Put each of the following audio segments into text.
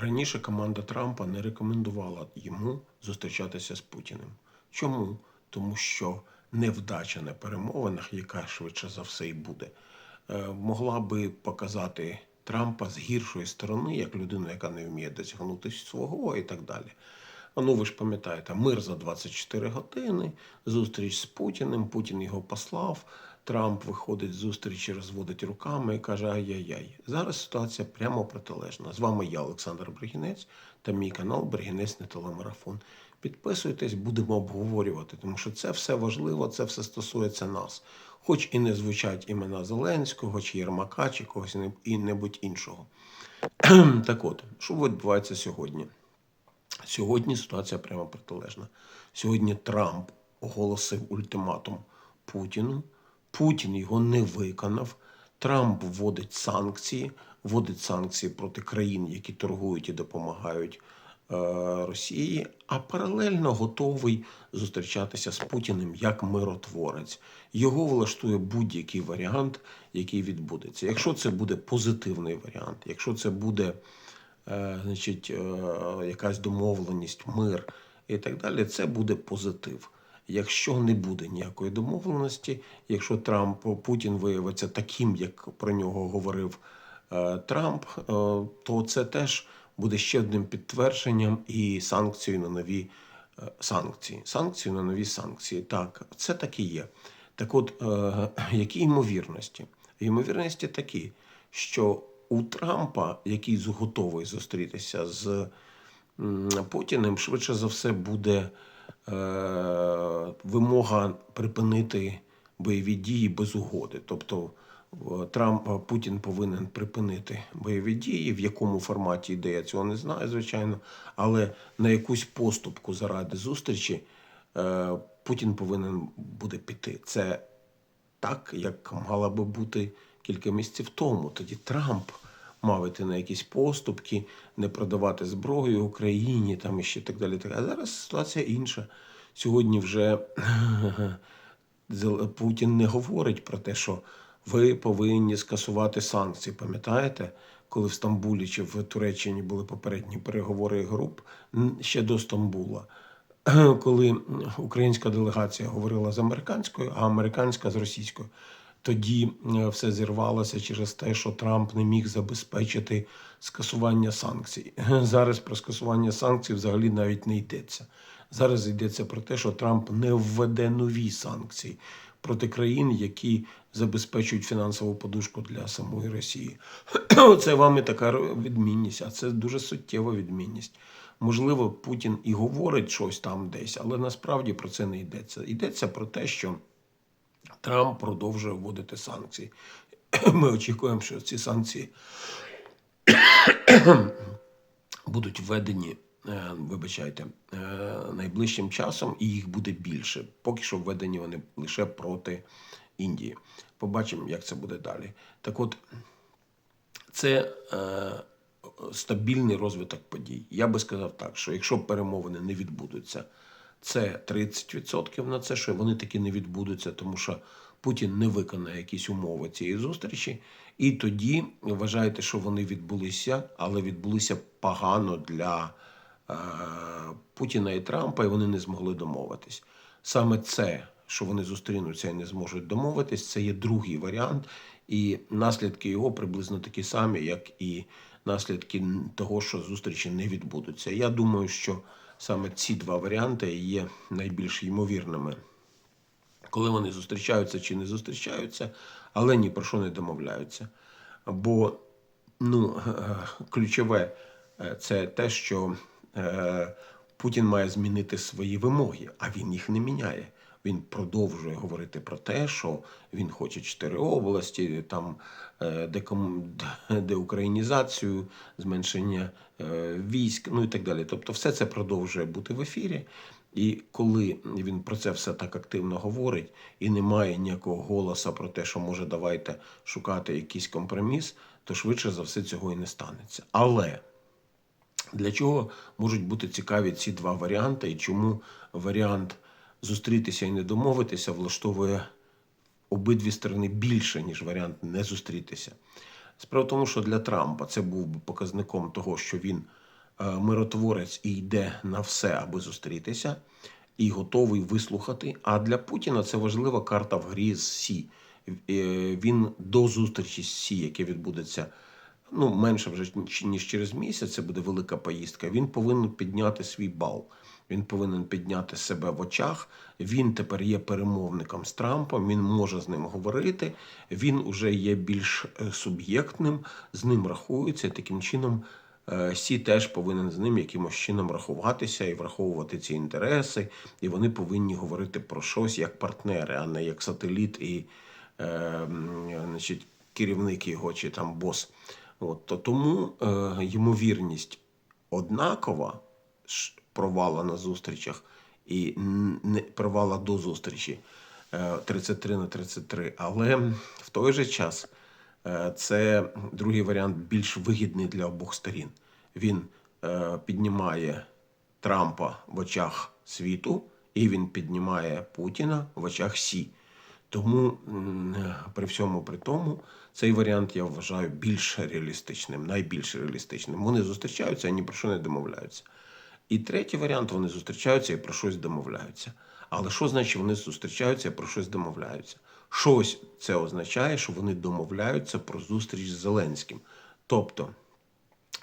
Раніше команда Трампа не рекомендувала йому зустрічатися з Путіним. Чому? Тому що невдача на перемовинах, яка швидше за все і буде, е, могла би показати Трампа з гіршої сторони, як людину, яка не вміє досягнути свого і так далі. Ну, ви ж пам'ятаєте, мир за 24 години, зустріч з Путіним, Путін його послав. Трамп виходить з зустрічі, розводить руками і каже: Ай-яй-яй. Зараз ситуація прямо протилежна. З вами я, Олександр Бригінець, та мій канал Бригінець не телемарафон. Підписуйтесь, будемо обговорювати, тому що це все важливо, це все стосується нас. Хоч і не звучать імена Зеленського, чи Єрмака, чи когось і небудь іншого. так от, що відбувається сьогодні? Сьогодні ситуація прямо протилежна. Сьогодні Трамп оголосив ультиматум Путіну. Путін його не виконав. Трамп вводить санкції, вводить санкції проти країн, які торгують і допомагають е, Росії, а паралельно готовий зустрічатися з Путіним як миротворець. Його влаштує будь-який варіант, який відбудеться. Якщо це буде позитивний варіант, якщо це буде значить, е, якась домовленість, мир і так далі, це буде позитив. Якщо не буде ніякої домовленості, якщо Трамп Путін виявиться таким, як про нього говорив е, Трамп, е, то це теж буде ще одним підтвердженням і санкцією на нові е, санкції. Санкції на нові санкції. Так, це так і є. Так от, е, які ймовірності? Ймовірності такі, що у Трампа, який готовий зустрітися з Путіним, швидше за все буде е, вимога припинити бойові дії без угоди. Тобто Трамп Путін повинен припинити бойові дії. В якому форматі йде, я цього не знаю, звичайно. Але на якусь поступку заради зустрічі е, Путін повинен буде піти. Це так, як мала би бути кілька місяців тому. Тоді Трамп мав іти на якісь поступки, не продавати зброю Україні, там і ще так далі. А зараз ситуація інша. Сьогодні вже Путін не говорить про те, що ви повинні скасувати санкції. Пам'ятаєте, коли в Стамбулі чи в Туреччині були попередні переговори груп ще до Стамбула, коли українська делегація говорила з американською, а американська з російською. Тоді е, все зірвалося через те, що Трамп не міг забезпечити скасування санкцій. Зараз про скасування санкцій взагалі навіть не йдеться. Зараз йдеться про те, що Трамп не введе нові санкції проти країн, які забезпечують фінансову подушку для самої Росії. Це вам і така відмінність, а це дуже суттєва відмінність. Можливо, Путін і говорить щось там десь, але насправді про це не йдеться. Йдеться про те, що Трамп продовжує вводити санкції. Ми очікуємо, що ці санкції будуть введені, е, вибачайте, е, найближчим часом, і їх буде більше. Поки що введені вони лише проти Індії. Побачимо, як це буде далі. Так от, це е, стабільний розвиток подій. Я би сказав так, що якщо перемовини не відбудуться, це 30% на це, що вони таки не відбудуться, тому що Путін не виконає якісь умови цієї зустрічі. І тоді вважайте, що вони відбулися, але відбулися погано для е, Путіна і Трампа, і вони не змогли домовитись. Саме це, що вони зустрінуться і не зможуть домовитись, це є другий варіант, і наслідки його приблизно такі самі, як і наслідки того, що зустрічі не відбудуться. Я думаю, що саме ці два варіанти є найбільш ймовірними коли вони зустрічаються чи не зустрічаються, але ні про що не домовляються. Бо ну, ключове е, це те, що е, Путін має змінити свої вимоги, а він їх не міняє. Він продовжує говорити про те, що він хоче чотири області, там е, деукраїнізацію, зменшення е, військ, ну і так далі. Тобто, все це продовжує бути в ефірі. І коли він про це все так активно говорить, і немає ніякого голоса про те, що може давайте шукати якийсь компроміс, то швидше за все цього і не станеться. Але для чого можуть бути цікаві ці два варіанти, і чому варіант зустрітися і не домовитися влаштовує обидві сторони більше, ніж варіант не зустрітися? Справа в тому, що для Трампа це був би показником того, що він е, миротворець і йде на все, аби зустрітися, і готовий вислухати. А для Путіна це важлива карта в грі з Сі. Е, Він до зустрічі з Сі, яке відбудеться ну, менше вже ніж через місяць, це буде велика поїздка. Він повинен підняти свій бал. Він повинен підняти себе в очах. Він тепер є перемовником з Трампом. Він може з ним говорити. Він уже є більш е, суб'єктним, з ним рахується. Таким чином, е, Сі теж повинен з ним якимось чином рахуватися і враховувати ці інтереси. І вони повинні говорити про щось як партнери, а не як сателіт і е, значить, керівник його чи там бос. От, то тому е, ймовірність однакова провала на зустрічах і провала до зустрічі е, 33 на 33. Але в той же час е, це другий варіант більш вигідний для обох сторін. Він е, піднімає Трампа в очах світу, і він піднімає Путіна в очах Сі. Тому при всьому при тому, цей варіант я вважаю більш реалістичним, найбільш реалістичним. Вони зустрічаються, а ні про що не домовляються. І третій варіант вони зустрічаються і про щось домовляються. Але що значить вони зустрічаються і про щось домовляються? Щось це означає, що вони домовляються про зустріч з Зеленським. Тобто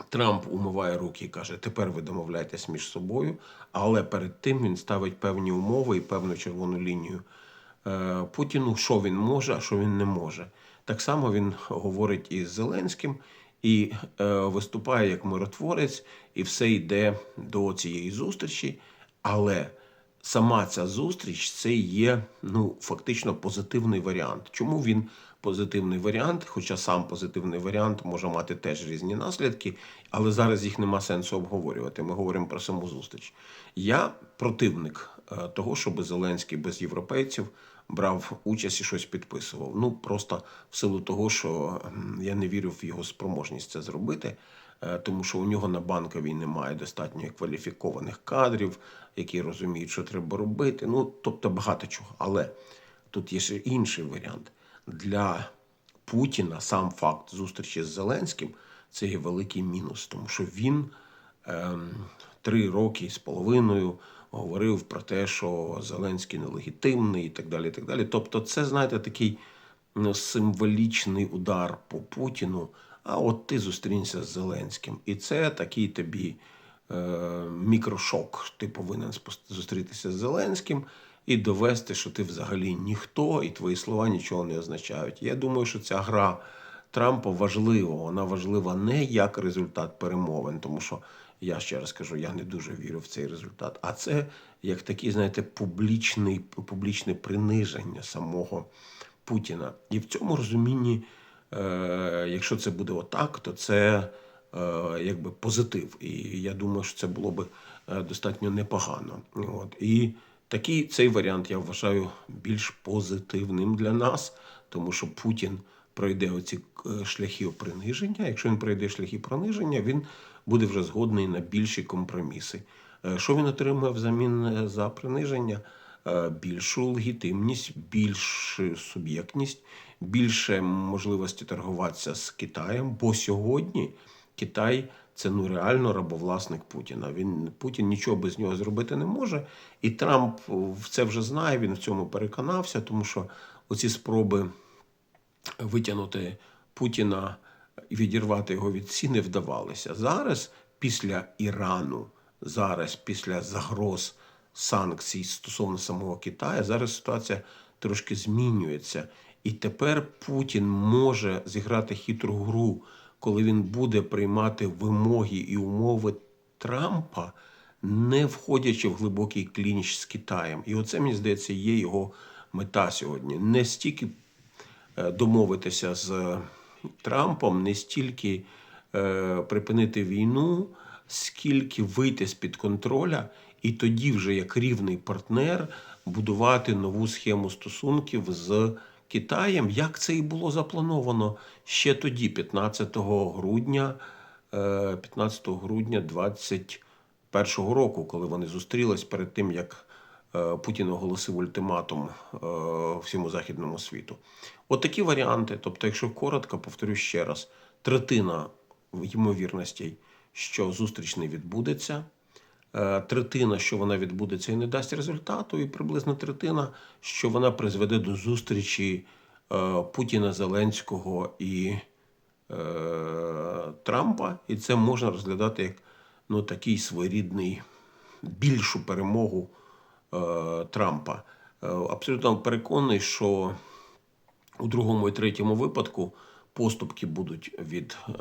Трамп умиває руки і каже: тепер ви домовляєтесь між собою, але перед тим він ставить певні умови і певну червону лінію е, Путіну, що він може, а що він не може. Так само він говорить із Зеленським і е, виступає як миротворець, і все йде до цієї зустрічі. Але сама ця зустріч це є ну, фактично позитивний варіант. Чому він позитивний варіант? Хоча сам позитивний варіант може мати теж різні наслідки, але зараз їх нема сенсу обговорювати. Ми говоримо про саму зустріч. Я противник е, того, щоб Зеленський без європейців брав участь і щось підписував. Ну просто в силу того, що я не вірю в його спроможність це зробити. Е, тому що у нього на банковій немає достатньо кваліфікованих кадрів, які розуміють, що треба робити. Ну, тобто багато чого. Але тут є ще інший варіант. Для Путіна сам факт зустрічі з Зеленським це є великий мінус, тому що він ем, три роки з половиною говорив про те, що Зеленський нелегітимний і так далі. І так далі. Тобто, це, знаєте, такий ну, символічний удар по Путіну. А от ти зустрінься з Зеленським. І це такий тобі е, мікрошок. Ти повинен зустрітися з Зеленським і довести, що ти взагалі ніхто, і твої слова нічого не означають. Я думаю, що ця гра Трампа важлива. Вона важлива не як результат перемовин, тому що я ще раз кажу, я не дуже вірю в цей результат. А це як такий, знаєте, публічний, публічне приниження самого Путіна. І в цьому розумінні, е, якщо це буде отак, то це е, якби позитив. І я думаю, що це було би е, достатньо непогано. От. І такий цей варіант я вважаю більш позитивним для нас, тому що Путін пройде оці е, шляхи приниження. Якщо він пройде шляхи приниження, він буде вже згодний на більші компроміси. Е, Що він отримує взамін е, за приниження? Більшу легітимність, більшу суб'єктність, більше можливості торгуватися з Китаєм, бо сьогодні Китай це ну реально рабовласник Путіна. Він Путін нічого без нього зробити не може. І Трамп це вже знає. Він в цьому переконався, тому що оці спроби витягнути Путіна і відірвати його від Сі не вдавалися. Зараз, після Ірану, зараз після загроз санкцій стосовно самого Китаю, зараз ситуація трошки змінюється. І тепер Путін може зіграти хитру гру, коли він буде приймати вимоги і умови Трампа, не входячи в глибокий клінч з Китаєм. І оце, мені здається, є його мета сьогодні. Не стільки домовитися з Трампом, не стільки е, припинити війну, скільки вийти з-під контроля, і тоді, вже як рівний партнер, будувати нову схему стосунків з Китаєм, як це і було заплановано ще тоді, 15 грудня, е, 15 грудня 21 року, коли вони зустрілись перед тим, як е, Путін оголосив ультиматум е, всьому західному світу. От такі варіанти. Тобто, якщо коротко, повторю ще раз, третина ймовірностей, що зустріч не відбудеться. Е, Третина, що вона відбудеться і не дасть результату, і приблизно третина, що вона призведе до зустрічі е, Путіна, Зеленського і е, Трампа. І це можна розглядати як ну, такий своєрідний більшу перемогу е, Трампа. Е, абсолютно переконаний, що у другому і третьому випадку поступки будуть від е,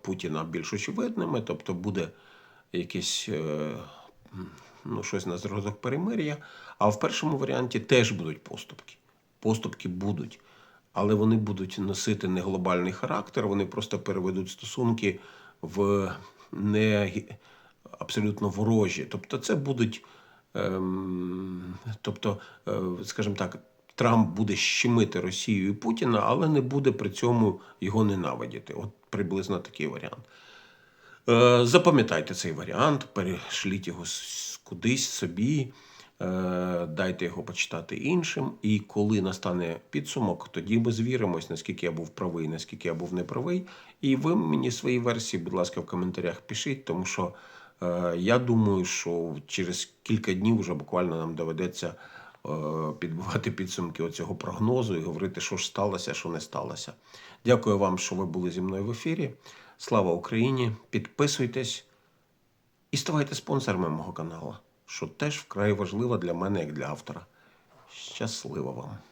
Путіна більш очевидними, тобто буде якесь е, ну, щось на зразок перемир'я. А в першому варіанті теж будуть поступки. Поступки будуть, але вони будуть носити не глобальний характер, вони просто переведуть стосунки в не абсолютно ворожі. Тобто, це будуть, тобто, е, скажімо так, Трамп буде щемити Росію і Путіна, але не буде при цьому його ненавидіти. От приблизно такий варіант. Е, Запам'ятайте цей варіант, перешліть його кудись собі, е, дайте його почитати іншим. І коли настане підсумок, тоді ми звіримось, наскільки я був правий, наскільки я був неправий. І ви мені свої версії, будь ласка, в коментарях пишіть, тому що я думаю, що через кілька днів вже буквально нам доведеться е, підбивати підсумки оцього прогнозу і говорити, що ж сталося, що не сталося. Дякую вам, що ви були зі мною в ефірі. Слава Україні! Підписуйтесь і ставайте спонсорами мого каналу, що теж вкрай важливо для мене як для автора. Щасливо вам!